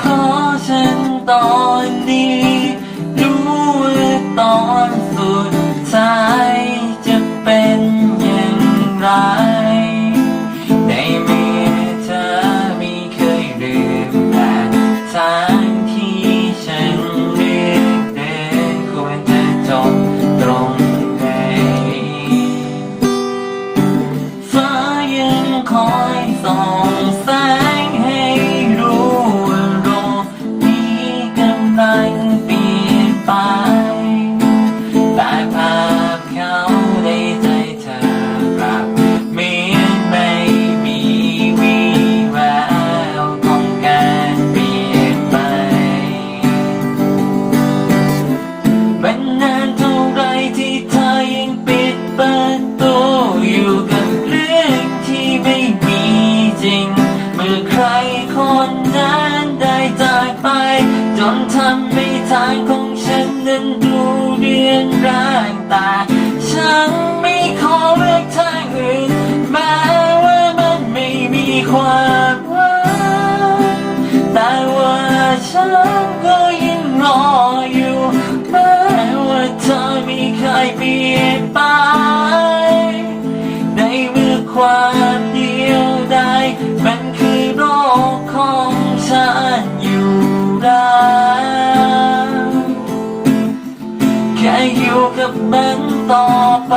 ขอฉันตอนนี้รู้ว่าตอนสุดท้ายจะเป็นอย่างไร ริง เมื่อใครคนนั้นได้จากไป จนทำให้ทางของฉันนั้นดูเดือนร้างแต่ฉันไม่ขอเลือกทางอื่นแม้ว่ามันไม่มีความหวังแต่ว่าฉันก็ยังรออยู่แม้ว่าเธอไม่เคยเปลี่ยนไปในเมื่อความ กับมัต่อไป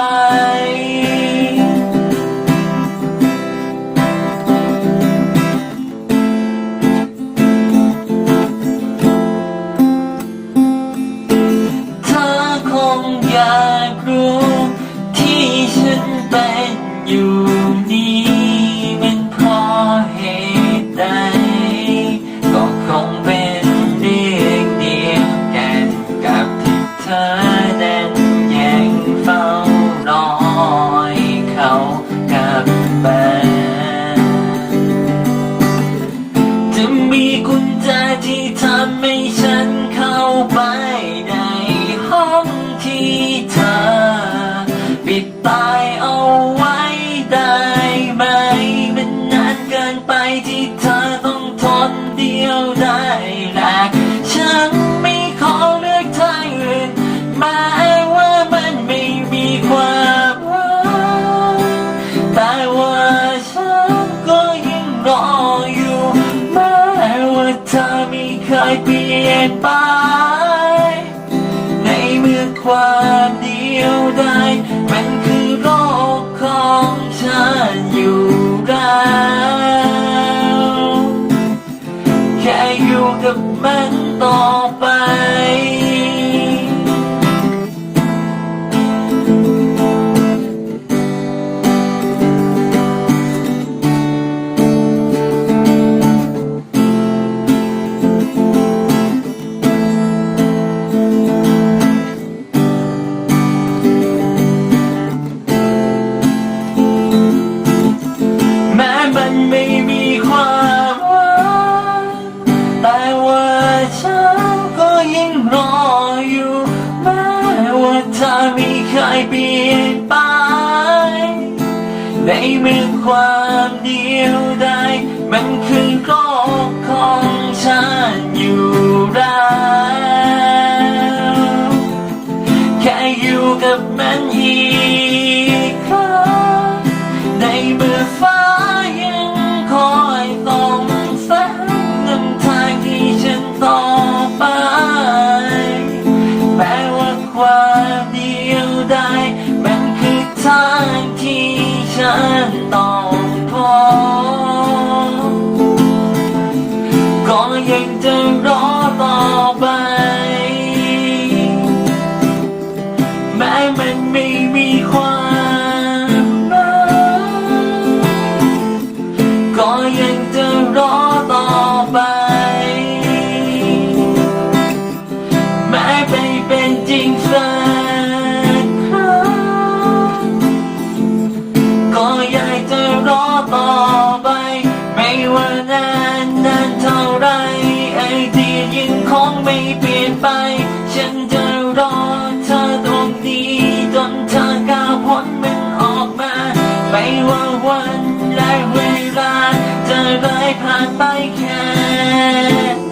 เคยเปลี่ยนไป ในเมื่อความเดียวได้ แม้มันไม่มีความหวังแต่ว่าฉันก็ยังรออยู่ แม้ว่าเธอไม่เคยเปลี่ยนไป ในเมื่อความเดียวดายมันคือก็ ผ่านไปแค่